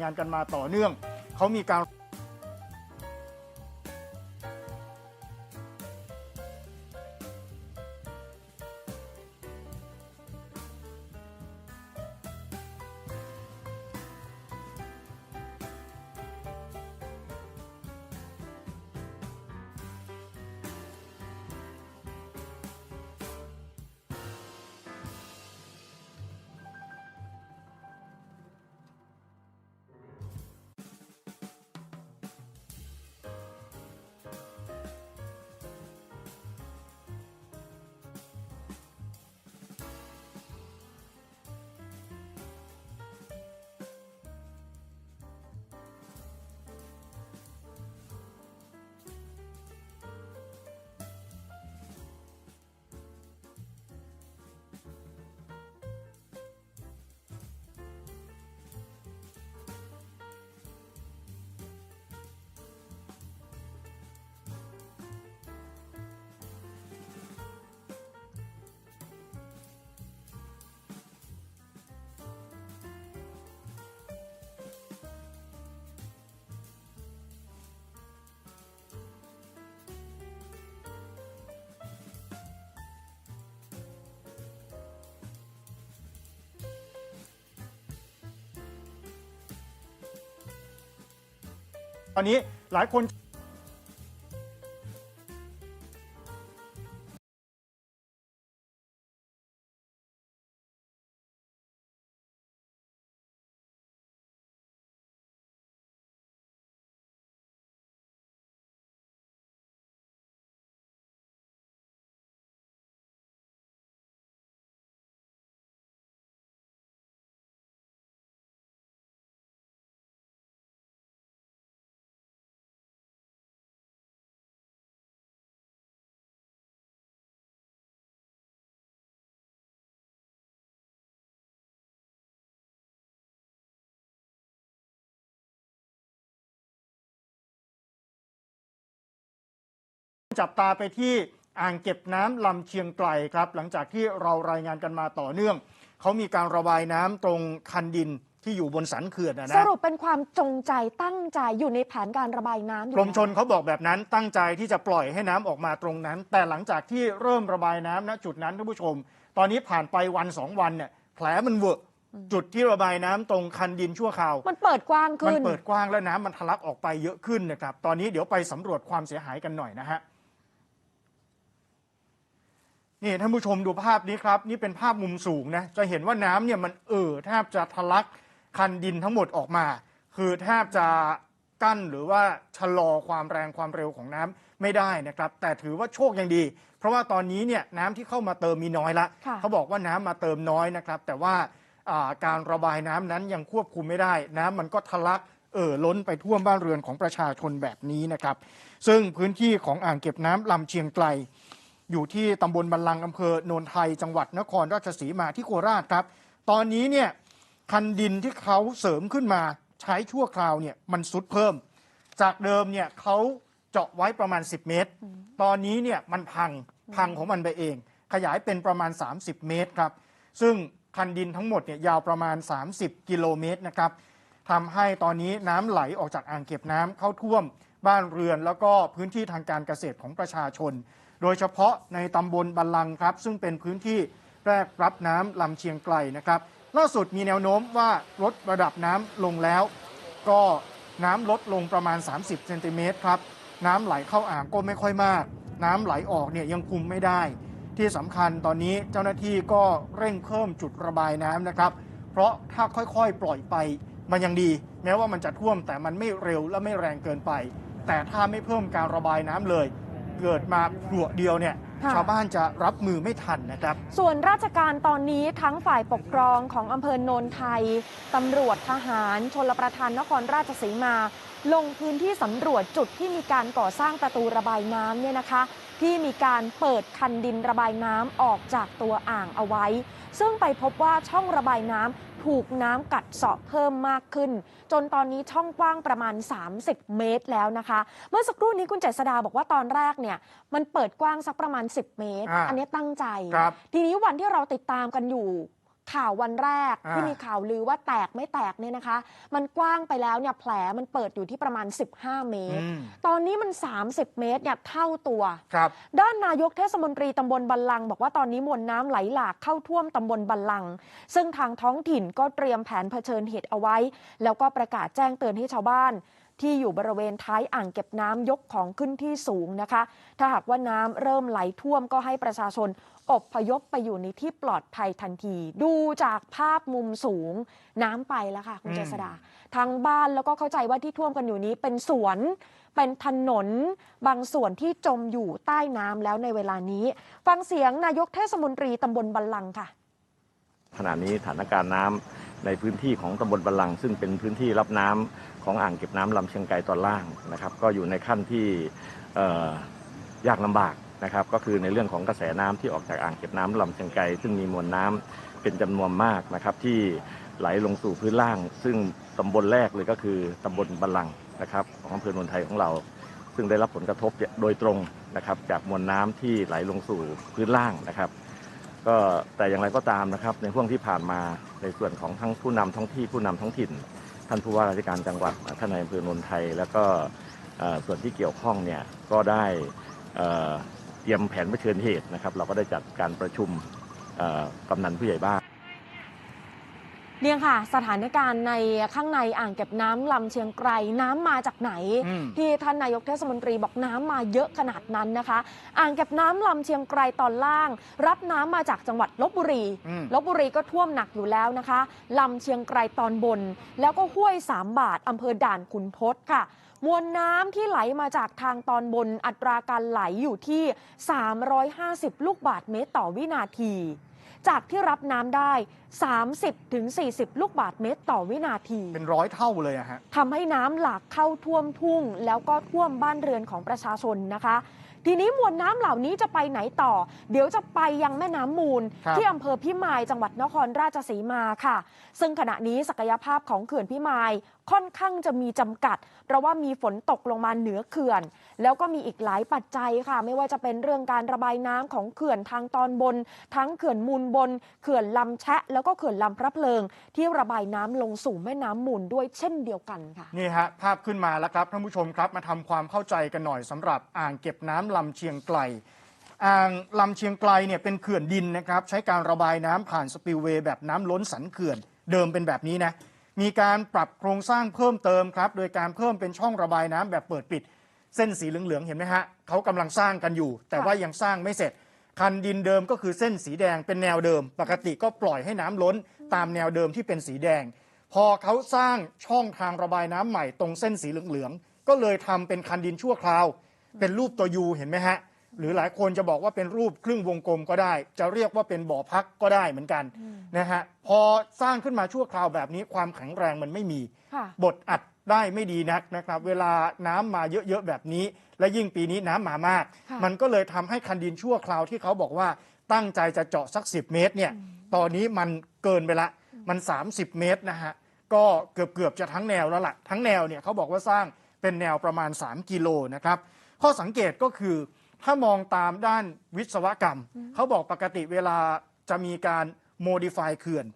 งานกันมาต่อเนื่อง เขามีการ ตอนนี้หลายคน จับตาไปที่อ่างเก็บน้ำลำเชียงไกลครับ หลังจากที่เรารายงานกันมาต่อเนื่อง เขามีการระบายน้ำตรงคันดินที่อยู่บนสันเขื่อนนะสนะรุปเป็นความจงใจตั้งใจอยู่ในแผนการระบายน้ำอยู่กรมชนแล้วเขาบอกแบบนั้นตั้งใจที่จะปล่อยให้น้ำออกมาตรงนั้น แต่หลังจากที่เริ่มระบายน้ำณจุดนั้นท่านผู้ชม ตอนนี้ผ่านไปวันสองวันเนี่ยแผลมันเวอะจุดที่ระบายน้ำตรงคันดินชั่วคราว มันเปิดกว้างมันขึ้นเปิดกว้างและน้ำมันทะลักออกไปเยอะขึ้นนะครับ ตอนนี้เดี๋ยวไปสำรวจความเสียหายกันหน่อยนะฮะ นี่ท่านผู้ชมดูภาพนี้ครับ นี่เป็นภาพมุมสูงนะจะเห็นว่าน้ำเนี่ยมันเอ่อแทบจะทะลักคันดินทั้งหมดออกมา คือแทบจะกั้นหรือว่าชะลอความแรงความเร็วของน้ำไม่ได้นะครับ แต่ถือว่าโชคยังดี เพราะว่าตอนนี้เนี่ยน้ำที่เข้ามาเติมมีน้อยละค่ะเขาบอกว่าน้ำมาเติมน้อยนะครับ แต่ว่าอ่าการระบายน้ำนั้นยังควบคุมไม่ได้ น้ำมันก็ทะลักเอ่อล้นไปท่วมบ้านเรือนของประชาชนแบบนี้นะครับ ซึ่งพื้นที่ของอ่างเก็บน้ำลำเชียงไกล อยู่ที่ตำบลบันลังอำเภอโนนไทยจังหวัดนครราชสีมาที่โคราชครับ ตอนนี้เนี่ยคันดินที่เขาเสริมขึ้นมาใช้ชั่วคราวเนี่ยมันซุดเพิ่ม จากเดิมเนี่ยเขาเจาะไว้ประมาณ 10 เมตร ตอนนี้เนี่ยมันพังพังของมันไปเอง ขยายเป็นประมาณ 30 เมตรครับ ซึ่งคันดินทั้งหมดเนี่ยยาวประมาณ 30 กิโลเมตรนะครับทำให้ตอนนี้น้ำไหลออกจากอ่างเก็บน้ำเข้าท่วมบ้านเรือน แล้วก็พื้นที่ทางการเกษตรของประชาชน โดยเฉพาะในตำบลบันลังครับ ซึ่งเป็นพื้นที่แรกรับน้ำลำเชียงไกลนะครับ ล่าสุดมีแนวโน้มว่าลดระดับน้ำลงแล้ว ก็น้ำลดลงประมาณ 30เซนติเมตรครับ น้ำไหลเข้าอ่างก็ไม่ค่อยมาก น้ำไหลออกเนี่ยยังคุมไม่ได้ ที่สำคัญตอนนี้เจ้าหน้าที่ก็เร่งเพิ่มจุดระบายน้ำนะครับ เพราะถ้าค่อยๆ ปล่อยไป มันยังดี แม้ว่ามันจะท่วมแต่มันไม่เร็วและไม่แรงเกินไป แต่ถ้าไม่เพิ่มการระบายน้ำเลย เกิดมาพรวดเดียวเนี่ยค่ะ ชาวบ้านจะรับมือไม่ทันนะครับ ส่วนราชการตอนนี้ทั้งฝ่ายปกครองของอำเภอโนนไทย ตำรวจทหารชลประทานนครราชสีมา ลงพื้นที่สำรวจจุดที่มีการก่อสร้างประตูระบายน้ำเนี่ยนะคะ ที่มีการเปิดคันดินระบายน้ำออกจากตัวอ่างเอาไว้ ซึ่งไปพบว่าช่องระบายน้ำถูกน้ำกัดเซาะเพิ่มมากขึ้น จนตอนนี้ช่องกว้างประมาณ 30 เมตรแล้วนะคะ เมื่อสักครู่นี้คุณเจษดาบอกว่าตอนแรกเนี่ยมันเปิดกว้างสักประมาณ 10 เมตรอ่าอันนี้ตั้งใจครับทีนี้วันที่เราติดตามกันอยู่ ข่าววันแรกอ่าที่มีข่าวลือว่าแตกไม่แตกเนี่ยนะคะ มันกว้างไปแล้วเนี่ยแผลมันเปิดอยู่ที่ประมาณ 15 เมตรอืมตอนนี้มัน 30 เมตรเนี่ยเท่าตัวครับด้านนายกเทศมนตรีตำบลบันลังก์บอกว่าตอนนี้มวลน้ำไหลหลากเข้าท่วมตำบลบันลังก์ซึ่งทางท้องถิ่นก็เตรียมแผนเผชิญเหตุเอาไว้ แล้วก็ประกาศแจ้งเตือนให้ชาวบ้าน ที่อยู่บริเวณท้ายอ่างเก็บน้ำยกของขึ้นที่สูงนะคะ ถ้าหากว่าน้ำเริ่มไหลท่วมก็ให้ประชาชนอบพยพไปอยู่ในที่ปลอดภัยทันที ดูจากภาพมุมสูงน้ำไปแล้วค่ะ คุณอืมเจษดาทางบ้านแล้วก็เข้าใจว่าที่ท่วมกันอยู่นี้เป็นสวนเป็นถนนบางส่วนที่จมอยู่ใต้น้ำแล้วในเวลานี้ ฟังเสียงนายกเทศมนตรีตำบลบันลังก์ค่ะ ขณะนี้สถานการณ์น้ำในพื้นที่ของตำบลบัลลังก์ซึ่งเป็นพื้นที่รับน้ำ ของอ่างเก็บน้ำลำเชียงไกรตอนล่างนะครับก็อยู่ในขั้นที่ยากลำบากนะครับก็คือในเรื่องของกระแสน้ำที่ออกจากอ่างเก็บน้ำลำเชียงไกรซึ่งมีมวลน้ำเป็นจำนวนมากนะครับที่ไหลลงสู่พื้นล่าง ซึ่งตำบลแรกเลยก็คือตำบลบัลลังนะครับของอำเภอโนนไทยของเรา ซึ่งได้รับผลกระทบโดยตรงนะครับจากมวลน้ำที่ไหลลงสู่พื้นล่างนะครับก็แต่อย่างไรก็ตามนะครับในช่วงที่ผ่านมาในส่วนของทั้งผู้นำท้องที่ผู้นำท้องถิ่น ท่านผู้ว่าราชการจังหวัดท่านนายอำเภอโนนไทย แล้วก็ส่วนที่เกี่ยวข้องเนี่ยก็ได้เตรียมแผนเผชิญเหตุนะครับ เราก็ได้จัดการประชุมกำนันผู้ใหญ่บ้าน เนี่ยค่ะ สถานการณ์ในข้างในอ่างเก็บน้ำลำเชียงไกรน้ำมาจากไหนอืมที่ท่านนายกเทศมนตรีบอกน้ำมาเยอะขนาดนั้นนะคะ อ่างเก็บน้ำลำเชียงไกรตอนล่าง รับน้ำมาจากจังหวัดลบบุรีอืมลบบุรีก็ท่วมหนักอยู่แล้วนะคะลำเชียงไกรตอนบน แล้วก็ห้วยสามบาทอำเภอด่านขุนทดค่ะมวลน้ำที่ไหลมาจากทางตอนบนอัตราการไหลอยู่ที่ 350 ลูกบาทเมตรต่อวินาที จากที่รับน้ำได้ 30ถึง40 ลูกบาทเมตรต่อวินาที เป็นร้อยเท่าเลยอะฮะทำให้น้ำหลากเข้าท่วมทุ่ง แล้วก็ท่วมบ้านเรือนของประชาชนนะคะ ทีนี้มวลน้ำเหล่านี้จะไปไหนต่อ เดี๋ยวจะไปยังแม่น้ำมูลครับที่อำเภอพิมายจังหวัดนครราชสีมาค่ะ ซึ่งขณะนี้ศักยภาพของเขื่อนพิมาย ค่อนข้างจะมีจำกัด เพราะว่ามีฝนตกลงมาเหนือเขื่อน แล้วก็มีอีกหลายปัจจัยค่ะ ไม่ว่าจะเป็นเรื่องการระบายน้ำของเขื่อนทางตอนบน ทั้งเขื่อนมูลบน เขื่อนลำแชะ แล้วก็เขื่อนลำพระเพลิง ที่ระบายน้ำลงสู่แม่น้ำมูลด้วยเช่นเดียวกันค่ะนี่ฮะภาพขึ้นมาแล้วครับท่านผู้ชมครับมาทำความเข้าใจกันหน่อยสำหรับอ่างเก็บน้ำลำเชียงไกลอ่างลำเชียงไกลเนี่ยเป็นเขื่อนดินนะครับ ใช้การระบายน้ำผ่านสปิลเวย์แบบน้ำล้นสันเขื่อน เดิมเป็นแบบนี้นะ มีการปรับโครงสร้างเพิ่มเติมครับ โดยการเพิ่มเป็นช่องระบายน้ำแบบเปิดปิด เส้นสีเหลืองๆเห็นไหมฮะเขากำลังสร้างกันอยู่ แต่ว่ายังสร้างไม่เสร็จ คันดินเดิมก็คือเส้นสีแดงเป็นแนวเดิม ปกติก็ปล่อยให้น้ำล้น ตามแนวเดิมที่เป็นสีแดง พอเขาสร้างช่องทางระบายน้ำใหม่ตรงเส้นสีเหลืองๆก็เลยทำเป็นคันดินชั่วคราว เป็นรูปตัวยูเห็นไหมฮะ หรือหลายคนจะบอกว่าเป็นรูปครึ่งวงกลมก็ได้ จะเรียกว่าเป็นบ่อพักก็ได้เหมือนกันนะฮะพอสร้างขึ้นมาชั่วคราวแบบนี้ความแข็งแรงมันไม่มีค่ะบทอัดได้ไม่ดีนักนะครับ เวลาน้ำมาเยอะๆแบบนี้ และยิ่งปีนี้น้ำมามากค่ะมันก็เลยทำให้คันดินชั่วคราวที่เขาบอกว่าตั้งใจจะเจาะสัก 10 เมตรเนี่ยตอนนี้มันเกินไปละ มัน 30 เมตรนะฮะก็เกือบเกือบๆจะทั้งแนวแล้วล่ะทั้งแนวเนี่ยเขาบอกว่าสร้างเป็นแนวประมาณ 3 กิโลนะครับข้อสังเกตก็คือ ถ้ามองตามด้านวิศวกรรม เขาบอกปกติเวลาจะมีการโมดิฟายเขื่อน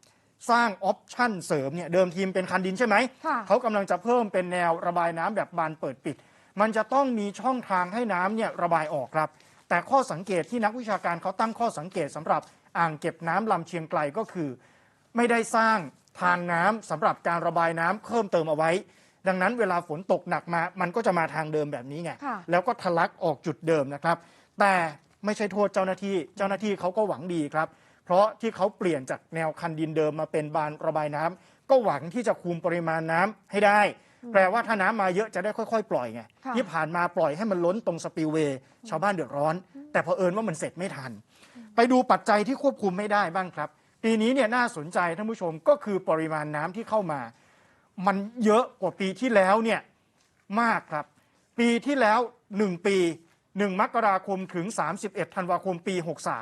สร้างออปชั่นเสริมเนี่ยเดิมทีมเป็นคันดินใช่ไหมค่ะเขากำลังจะเพิ่มเป็นแนวระบายน้ำแบบบานเปิดปิด มันจะต้องมีช่องทางให้น้ำเนี่ยระบายออกครับ แต่ข้อสังเกตที่นักวิชาการเขาตั้งข้อสังเกตสำหรับอ่างเก็บน้ำลำเชียงไกลก็คือ ไม่ได้สร้างทางน้ำสำหรับการระบายน้ำเพิ่มเติมเอาไว้ ดังนั้นเวลาฝนตกหนักมา มันก็จะมาทางเดิมแบบนี้ไงค่ะแล้วก็ทะลักออกจุดเดิมนะครับ แต่ไม่ใช่โทษเจ้าหน้าที่ เจ้าหน้าที่เขาก็หวังดีครับ เพราะที่เขาเปลี่ยนจากแนวคันดินเดิมมาเป็นบานระบายน้ำก็หวังที่จะคุมปริมาณน้ำให้ได้ แปลว่าถ้าน้ำมาเยอะจะได้ค่อยๆ ปล่อยไงค่ะที่ผ่านมาปล่อยให้มันล้นตรงสปิลเวย์ชาวบ้านเดือดร้อน แต่เผอิญว่ามันเสร็จไม่ทัน ไปดูปัจจัยที่ควบคุมไม่ได้บ้างครับ ปีนี้เนี่ยน่าสนใจท่านผู้ชมก็คือปริมาณน้ำที่เข้ามา มันเยอะกว่าปีที่แล้วเนี่ยมากครับ ปีที่แล้ว 1 ปี 1 มกราคมถึง 31 ธันวาคมปี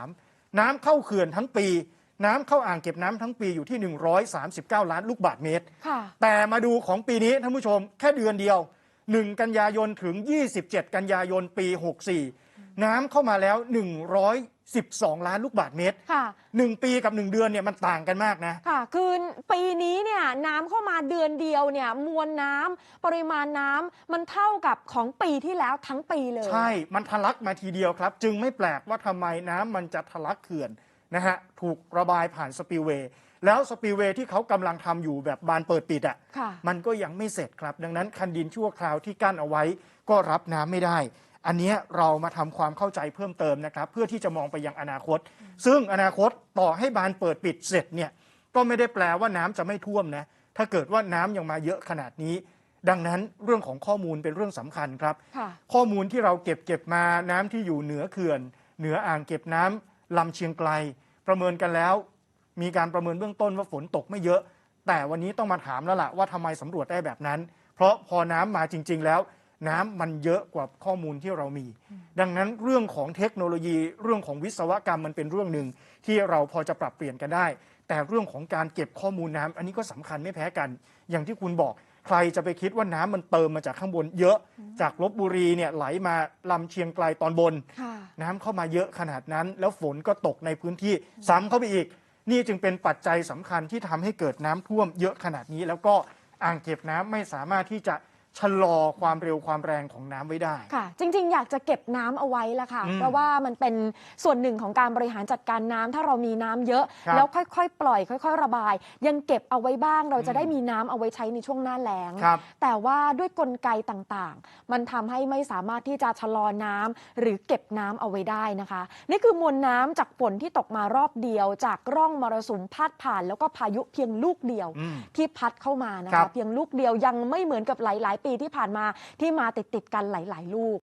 63 น้ำเข้าเขื่อนทั้งปี น้ำเข้าอ่างเก็บน้ำทั้งปีอยู่ที่ 139 ล้านลูกบาทเมตรค่ะแต่มาดูของปีนี้ท่านผู้ชมแค่เดือนเดียว 1 กันยายนถึง 27 กันยายนปี 64 น้ำเข้ามาแล้ว 12 ล้านลูกบาศก์เมตร ค่ะ 1 ปีกับ 1 เดือนเนี่ยมันต่างกันมากนะ ค่ะ คือปีนี้เนี่ยน้ำเข้ามาเดือนเดียวเนี่ยมวลน้ำปริมาณน้ำมันเท่ากับของปีที่แล้วทั้งปีเลย ใช่ มันทะลักมาทีเดียวครับ จึงไม่แปลกว่าทำไมน้ำมันจะทะลักเขื่อนนะฮะถูกระบายผ่านสปิลเวย์แล้วสปิลเวย์ที่เขากำลังทำอยู่แบบบานเปิดปิดอะ ค่ะ มันก็ยังไม่เสร็จครับ ดังนั้นคันดินชั่วคราวที่กั้นเอาไว้ ก็รับน้ำไม่ได้ อันเนี้ยเรามาทำความเข้าใจเพิ่มเติมนะครับ เพื่อที่จะมองไปยังอนาคต ซึ่งอนาคตต่อให้บานเปิดปิดเสร็จเนี่ยก็ไม่ได้แปลว่าน้ำจะไม่ท่วมนะถ้าเกิดว่าน้ำยังมาเยอะขนาดนี้ ดังนั้นเรื่องของข้อมูลเป็นเรื่องสำคัญครับค่ะข้อมูลที่เราเก็บเก็บมาน้ำที่อยู่เหนือเขื่อน เหนืออ่างเก็บน้ำลำเชียงไกล ประเมินกันแล้ว มีการประเมินเบื้องต้นว่าฝนตกไม่เยอะ แต่วันนี้ต้องมาถามแล้วล่ะว่าทำไมสำรวจได้แบบนั้น เพราะพอน้ำมาจริง ๆ แล้ว น้ำมันเยอะกว่าข้อมูลที่เรามี ดังนั้นเรื่องของเทคโนโลยีเรื่องของวิศวกรรมมันเป็นเรื่องหนึ่งที่เราพอจะปรับเปลี่ยนกันได้ แต่เรื่องของการเก็บข้อมูลน้ำอันนี้ก็สำคัญไม่แพ้กัน อย่างที่คุณบอกใครจะไปคิดว่าน้ำมันเติมมาจากข้างบนเยอะ จากลบบุรีเนี่ยไหลมาลำเชียงไกลตอนบนค่ะน้ำเข้ามาเยอะขนาดนั้น แล้วฝนก็ตกในพื้นที่ซ้ำเข้าไปอีก นี่จึงเป็นปัจจัยสำคัญที่ทำให้เกิดน้ำท่วมเยอะขนาดนี้ แล้วก็อ่างเก็บน้ำไม่สามารถที่จะ ชะลอความเร็วความแรงของน้ำไว้ได้ ค่ะ จริงๆ อยากจะเก็บน้ำเอาไว้ละค่ะ อืมเพราะว่ามันเป็นส่วนหนึ่งของการบริหารจัดการน้ำถ้าเรามีน้ำเยอะ ครับแล้วค่อยๆ ปล่อย ค่อย ๆ ระบาย ยังเก็บเอาไว้บ้าง เราจะอืมได้มีน้ำเอาไว้ใช้ในช่วงหน้าแล้ง ครับ แต่ว่าด้วยกลไกต่างๆ มันทำให้ไม่สามารถที่จะชะลอน้ำหรือเก็บน้ำเอาไว้ได้นะคะ นี่คือมวลน้ำจากฝนที่ตกมารอบเดียว จากร่องมรสุมพาดผ่าน แล้วก็พายุเพียงลูกเดียว อืม ที่พัดเข้ามานะครัคะ บ เพียงลูกเดียวยังไม่เหมือนกับหลาย ๆปีที่ผ่านมาที่มาติดๆกันหลาย ๆ ลูก